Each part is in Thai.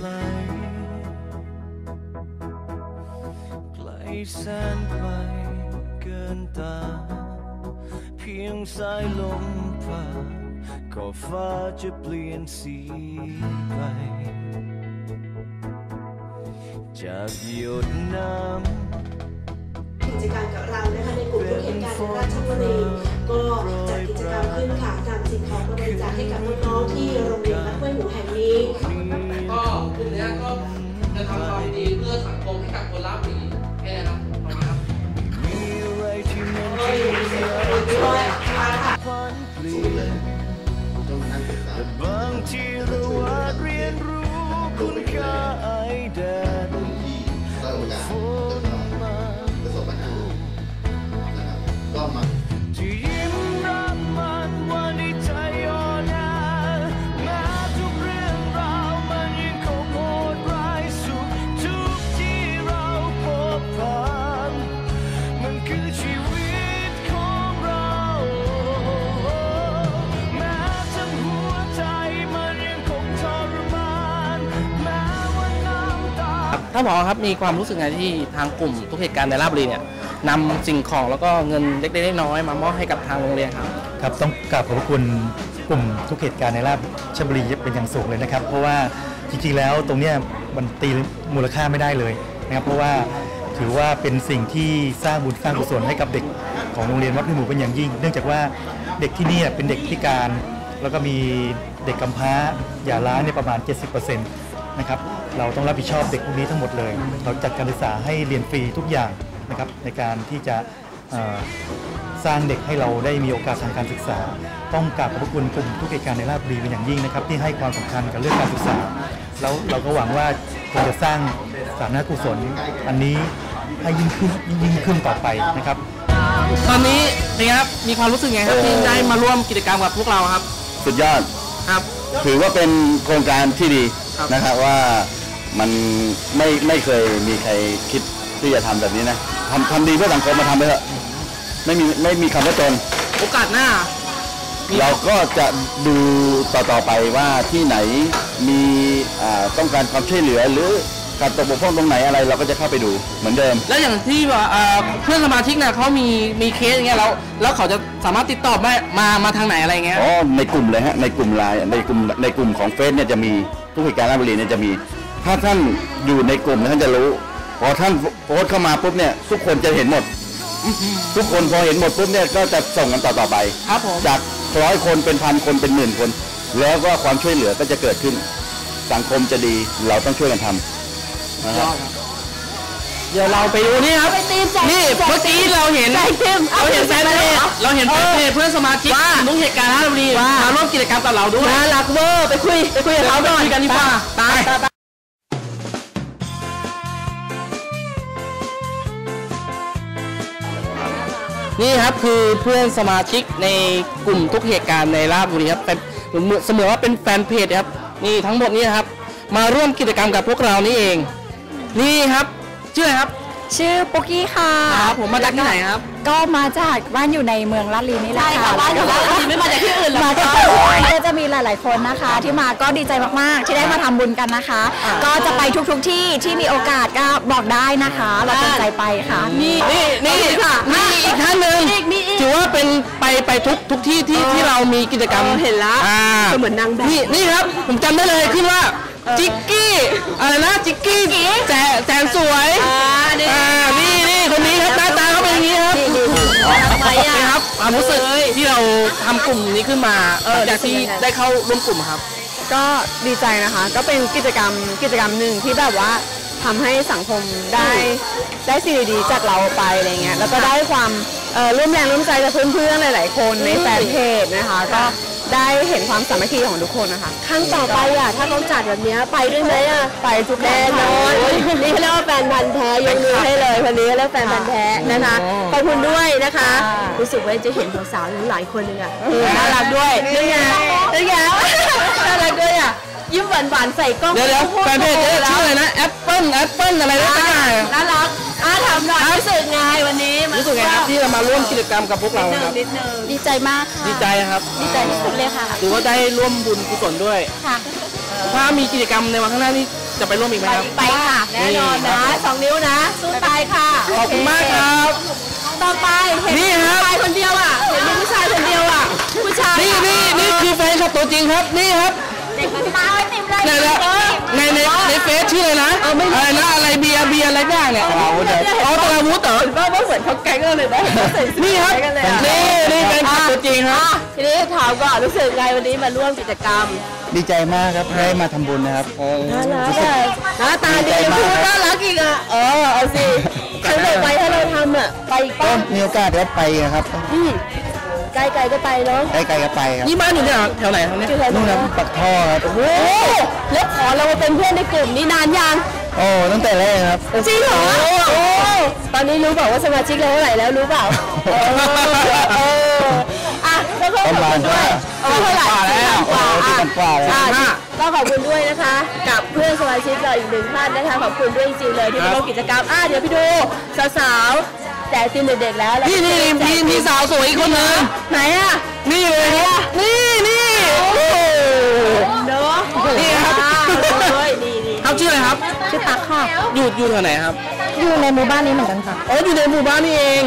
ไกล ไกลแสนไกลเกินตา เพียงสายลมผ่าก็ฟ้าจะเปลี่ยนสีไป จากหยดน้ำกิจกรรมกับเรานะคะในกลุ่มทุกเหตุการในราชบุรีก็จัดกิจกรรมขึ้นค่ะนำสิ่งของบริจาคให้กับน้องๆที่โรงเรียนบ้านห้วยหมูแห่งนี้ ก็กลุ่มเนี้ยก็จะทำความดีเพื่อสังคมให้กับคนราบุรี ท่านผอครับมีความรู้สึกไงที่ทางกลุ่มทุกเหตุการณ์ในราชบุรีเนี่ยนำสิ่งของแล้วก็เงินเล็กๆน้อยๆมามอบให้กับทางโรงเรียนครับครับต้องกราบขอบพระคุณกลุ่มทุกเหตุการณ์ในราชบุรีเป็นอย่างสูงเลยนะครับ เพราะว่าจริงๆแล้วตรงเนี้ยมันตีมูลค่าไม่ได้เลยนะครับเพราะว่าถือว่าเป็นสิ่งที่สร้างบุญสร้างกุศลให้กับเด็กของโรงเรียนวัดพิมูเป็นอย่างยิ่ง เนื่องจากว่าเด็กที่นี่เป็นเด็กพิการ แล้วก็มีเด็กกำพร้าหย่าร้างเนี่ยประมาณ 70% นะครับเราต้องรับผิดชอบเด็กพวกนี้ทั้งหมดเลย เราจัดการศึกษาให้เรียนฟรีทุกอย่างนะครับในการที่จะเอ่อสร้างเด็กให้เราได้มีโอกาสทางการศึกษา ต้องกราบขอบพระคุณกลุ่มทุกเหตุการณ์ในราชบุรีเป็นอย่างยิ่งนะครับ ที่ให้ความสำคัญกับเรื่องการศึกษา แล้วเราก็หวังว่าคงจะสร้างสาธารณกุศลอันนี้ให้ยิ่งขึ้นยิ่งขึ้นต่อไปนะครับ ตอนนี้เป็นไงครับมีความรู้สึกไงครับที่ได้มาร่วมกิจกรรมกับพวกเราครับ สุดยอดครับ ถือว่าเป็นโครงการที่ดีครับ นะครับว่ามันไม่ไม่เคยมีใครคิดที่จะทำแบบนี้นะทำทำดีเพื่อสังคมมาทำไปเถอะไม่มีไม่มีคำว่าจน โอกาสหน้า เราก็จะดูต่อๆไปว่าที่ไหนมีอ่าต้องการความช่วยเหลือหรือการตกบกพร่องตรงไหนอะไรเราก็จะเข้าไปดูเหมือนเดิม แล้วอย่างที่ว่าเอ่อเพื่อนสมาชิกเนี่ยเขามีมีเคสอย่างเงี้ยแล้วแล้วเขาจะสามารถติดต่อมามามาทางไหนอะไรเงี้ยอ๋อในกลุ่มเลยฮะในกลุ่มไลน์ในกลุ่มในกลุ่มของเฟซเนี่ยจะมี ทุกเหตุการณ์ราชบุรีเนี่ยจะมี ถ้าท่านอยู่ในกลุ่มเนี่ยท่านจะรู้ พอท่านโพสต์เข้ามาปุ๊บเนี่ยทุกคนจะเห็นหมด ทุกคนพอเห็นหมดปุ๊บเนี่ยก็จะส่งกันต่อต่อๆไป ครับผม จากร้อยคนเป็นพันคนเป็นหมื่นคน แล้วก็ความช่วยเหลือก็จะเกิดขึ้น สังคมจะดีเราต้องช่วยกันทำนะครับเดี๋ยวเราไปดูนี่ครับนี่เมื่ อกี้เราเห็นเราเห็นแฟนเพจเราเห็นแฟนเพจเพื่อนสมาชิกทุกเหตุการณ์ราชบุรีมาร่วมกิจกรรมกับเราด้วยน่ารักเวอร์ไปคุยไปคุยกับเขาหน่อยกันดีกว่าตายนี่ครับคือเพื่อนสมาชิกในกลุ่มทุกเหตุการณ์ในราชบุรีครับเป็นเสมือนว่าเป็นแฟนเพจครับนี่ทั้งหมดนี้ครับ มาร่วมกิจกรรมกับพวกเรานี่เอง นี่ครับชื่ออะไรครับ ชื่อปุกกี้ค่ะครับผมมาจากที่ไหนครับ ก็มาจากบ้านอยู่ในเมืองลาดลีนี่แหละใช่ค่ะบ้านอยู่ลาดลีไม่มาจากที่อื่นหรอกมาจากก็จะมีหลาย ๆ คนนะคะ ที่มาก็ดีใจมาก ๆ ที่ได้มาทำบุญกันนะคะ ก็จะไปทุก ๆ ที่ที่มีโอกาสก็บอกได้นะคะ เราตั้งใจไปค่ะ นี่นี่นี่ค่ะนี่อีกท่านหนึ่งถือว่าเป็นไปไปทุกทุกที่ที่ที่เรามีกิจกรรมเห็นละอ่าเหมือนนางแบบนี่นี่ครับผมจำได้เลยขึ้นว่าจิกกี้อะไรนะจิกกี้แจแสนสวย ครับความรู้สึกที่เราทำกลุ่มนี้ขึ้นมาหลังจากที่ได้เข้าร่วมกลุ่มครับ ก็ดีใจนะคะ ก็เป็นกิจกรรมกิจกรรมหนึ่งที่แบบว่าทำให้สังคมได้ได้สิ่งดีๆจากเราไปอะไรเงี้ยแล้วก็ได้ความเอ่อร่วมแรงร่วมใจจากเพื่อนๆหลาย ๆ คนในแฟนเพจนะคะ ก็ได้เห็นความสามัคคีของทุกคนนะคะ ครั้งต่อไปอะถ้าเขาจัดแบบเนี้ยไปด้วยไหมอะไปทุกแน่นอนนี่เขาเรียกว่าแฟนพันธ์แท้ยกมือให้เลยคนนี้เรียกแฟนพันธ์แท้นะคะขอบคุณด้วยนะคะ รู้สึกว่าจะเห็นสาวๆหลายคนเลยอะน่ารักด้วยนี่ไงนี่ไงน่ารักด้วยอะยิ้มหวานๆใส่กล้องเดี๋ยวเดี๋ยวแฟนเพจเนี่ยชื่ออะไรนะแอปเปิ้ลแอปเปิ้ลอะไรนะตั้งอย่างน่ารัก อะถามหน่อยรู้สึกไงวันนี้มารู้สึกไงครับที่เรามาร่วมกิจกรรมกับพวกเรานิดนึคงรับนิดนึงดีใจมากค่ะดีใจครับดีใจที่สุดเลยค่ะถือว่าได้ร่วมบุญกุศลด้วยค่ะคถ้ามีกิจกรรมในวันข้างหน้านี่จะไปร่วมอีกไหมครับไปค่ะแน่นอนนะสองนิ้วนะสู้ตายค่ะขอบคุณมากครับต่อไปเห็นนี่ผู้ครับชายคนเดียวอะเห็นมีผู้ชายคนเดียวอะผู้ชายนี่นี่นี่คือแฟนคลับตัวจริงครับนี่ครับเด็กมันมาไว้เต็มเลย ชื่ออะไรนะอะไรนะอะไรเบียร์เบียร์อะไรบ้างเนี่ยอ๋อตราวุธเหรอว่าว่าเหมือนเขาแก๊งกันเลยนะใส่เสื้อนี่ครับแก๊งกันเลยอะนี่นี่แฟนคลับตัวจริงครับอะทีนี้ถามก่อนรู้สึกไงวันนี้มาร่วมกิจกรรมดีใจมากครับได้มาทำบุญนะครับน่ารักอะหน้าตาดีพูดน่ารักอีกอะเออเอาสิครั้งต่อไปถ้าเราทำอะไปอีกก็ป้ามีโอกาสได้ไปครับ อืมไกลๆก็ไปเนาะได้ไกลก็ไปครับนี่บ้านอยู่เนี่ยแถวไหนครับเนี่ยชื่ออะไรนู่นนะนะปักท่อครับโอ้โหแล้วขอเรามาเป็นเพื่อนในกลุ่มนี้นานยังโอ้ตั้งแต่แรกครับจริงเหรอโอ้ตอนนี้รู้เปล่าว่าสมาชิกเราเท่าไหร่แล้วรู้เปล่าเออเอออะแล้วก็ขอบคุณด้วยเออเท่าไหร่กว่าแล้วกว่าโอ้ที่กันกว่าแล้วอะอะก็ขอบคุณด้วยนะคะ กับเพื่อนสมาชิกเราอีกหนึ่งท่านนะคะขอบคุณด้วยจริงๆเลยที่มาร่วมกิจกรรมอะเดี๋ยวไปดูสาวๆ แจกติมเด็กๆแล้วแล้วนี่นี่มีมีสาวสวยอีกคนนึงไหนอะนี่เลยครับนี่นี่โอ้โหเนาะนี่ครับเฮ้ยนี่นี่ครับชื่ออะไรครับชื่อตักค่ะอยู่อยู่แถวไหนครับอยู่ในหมู่บ้านนี้เหมือนกันค่ะอ๋ออยู่ในหมู่บ้านนี่เอง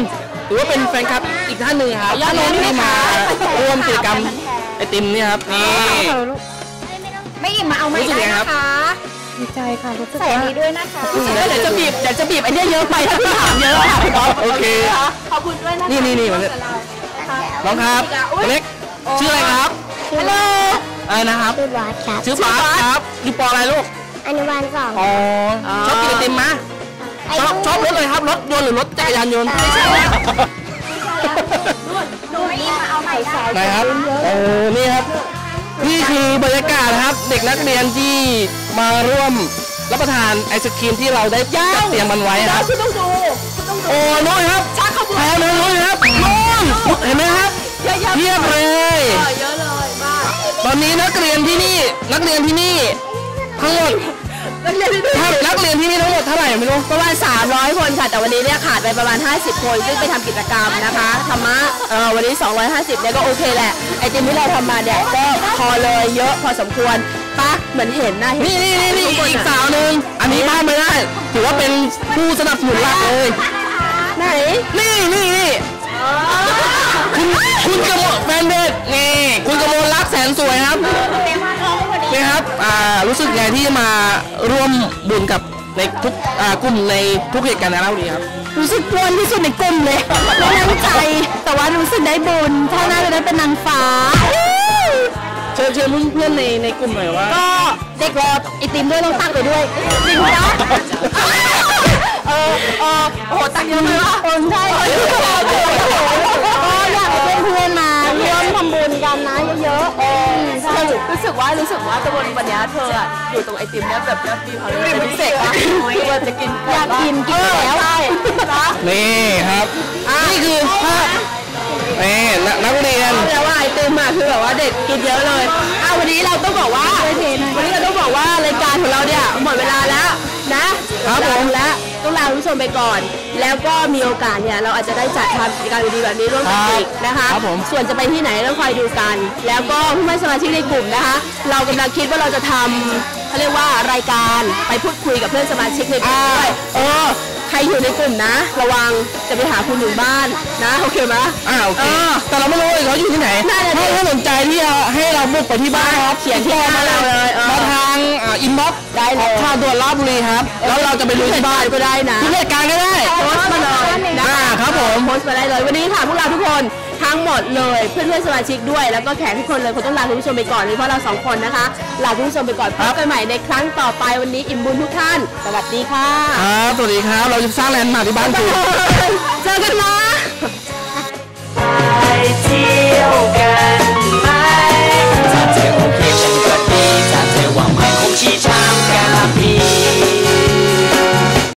ถือว่าเป็นแฟนคลับอีกท่านหนึ่งครับที่มาร่วมกิจกรรมไอติมเนี่ยครับนี่ไม่อิ่มมาเอาไม่รู้สึกได้ไงครันะบคะ ดีใจค่ะรู้สึกใส่อันนี้ด้วยนะคะเดี๋ยวจะบีบเดี๋ยวจะบีบไอ้เนี่ยเยอะไปถ้าคุณถามเยอะค่ะพี่ก๊อฟโอเค ขอบคุณด้วยนะคะนี่นี่นี่มาเลยน้องครับเล็กชื่ออะไรครับฮัลโหลอะไรนะครับชื่อบอสครับชื่อป๊าบครับอยู่ปออะไรลูกอนุบาลสองอ๋อชอบกินไอติมไหมชอบชอบรถเลยครับรถยนต์หรือรถจักรยานยนต์ไม่ใช่ครับหนูไม่อิ่มมาเอาใหม่ได้ไหนครับโอ้นี่ครับ นี่คือบรรยากาศนะครับ เด็กนักเรียนที่มาร่วมรับประทานไอศครีมที่เราได้จัดเตรียมมันไว้ครับคุณต้องดูคุณต้องดูโอ้น้อยครับชักขบวนแถวเลยน้อยครับน้อยเห็นไหมครับเยอะแยะเพียบเลยเออเยอะเลยมากตอนนี้นักเรียนที่นี่ นักเรียนที่นี่ทั้งหมด นักเรียนที่นี่ถ้านักเรียนที่นี่ทั้งหมดเท่าไหร่ไม่รู้ประมาณ 300 คนค่ะ แต่วันนี้เนี่ยขาดไปประมาณ 50 คนซึ่งไปทำกิจกรรมนะคะธรรมะเออวันนี้ 250เนี่ยก็โอเคแหละไอติมที่เราทำมาเนี่ยก็พอเลยเยอะพอสมควรปะเหมือนเห็นนะเห็นี่นี่นี่นี่ทุกคอีกะสาวหนึ่งอันนี้พลาดไม่ได้ ถือว่าเป็นผู้สนับสนุนหลักเลย ไหนนี่นี่นี่คุณคุณกระโมลแฟนเบสนี่คุณกระโมลรักแสนสวยครับ นี่ครับอ่า รู้สึกไงที่มาร่วมบุญกับในทุกอ่ากลุ่มในทุกเหตุการณ์ในเราดีครับรู้สึกกวนที่สุดในกลุ่มเลยไม่ตั้งใจ แต่ว่ารู้สึกได้บุญถ้าน่าจะได้เป็นนางฟ้าเชิญเชิญเพื่อนๆในในกลุ่มหน่อยว่าก็เด็กรอไอติมด้วยต้องตั้งไปด้วยจริงนะเออเออโอ้โหตั้งเยอะเลยวะโอนใช่ก็อยากให้เพื่อนๆมาร่วมทำบุญกันนะเยอะๆเออใช่ รู้สึกว่ารู้สึกว่าตะวันวันเนี้ยเธออะอยู่ตรงไอติมเนี้ยแบบยอดมีความเป็นพิเศษอะคือว่าจะกินอยากกินกินไปแล้วใช่นะนี่ครับ นี่คือภาพนี่นักนักเรียน แล้วว่าไอติมอะคือแบบว่าเด็กกินเยอะเลยอะวันนี้เราต้องบอกว่าวันนี้เราต้องบอกว่ารายการของเราเนี่ยหมดเวลาแล้วนะครับผมแล้วต้อง ลาคุณผู้ชมไปก่อน แล้วก็มีโอกาสเนี่ยเราอาจจะได้จัดทำกิจกรรมดีๆแบบนี้ร่วมกันอีกนะคะครับผมส่วนจะไปที่ไหนต้องคอยดูกัน แล้วก็ผู้ไม่สมาชิกในกลุ่มนะคะ เรากำลังคิดว่าเราจะทำเขาเรียกว่ารายการไปพูดคุยกับเพื่อนสมาชิกในกลุ่มด้วยเออ ใครอยู่ในกลุ่มนะ ระวังจะไปหาคุณถึงบ้านนะโอเคไหมอ่าโอเคเออแต่เราไม่รู้เลยเขาอยู่ที่ไหนนั่นน่ะดิถ้าถ้าสนใจที่จะให้เราบุกไปที่บ้านครับเขียนที่หน้าเราเลยเออมาทางอ่าอินบ็อกซ์ได้เลยข่าวด่วนลาดบุรีครับ แล้วเราจะไปลุยที่บ้านก็ได้นะที่เหตุการณ์ก็ได้โพสต์มาเลยนะอ่าคะครับผมโพสต์มาได้เลยวันนี้ค่ะพวกเราทุกคน ทั้งหมดเลยเพื่อนเพื่อนสมาชิกด้วยแล้วก็แขกทุกคนเลยคงต้องลาคุณผู้ชมไปก่อนเลยเพราะเราสองคนนะคะลาคุณผู้ชมไปก่อนพบกันใหม่ในครั้งต่อไปวันนี้อิ่มบุญทุกท่าน สวัสดีค่ะครับสวัสดีครับเราจะสร้างแลนด์มาที่บ้านคุณเจอกันนะไปเที่ยวกัน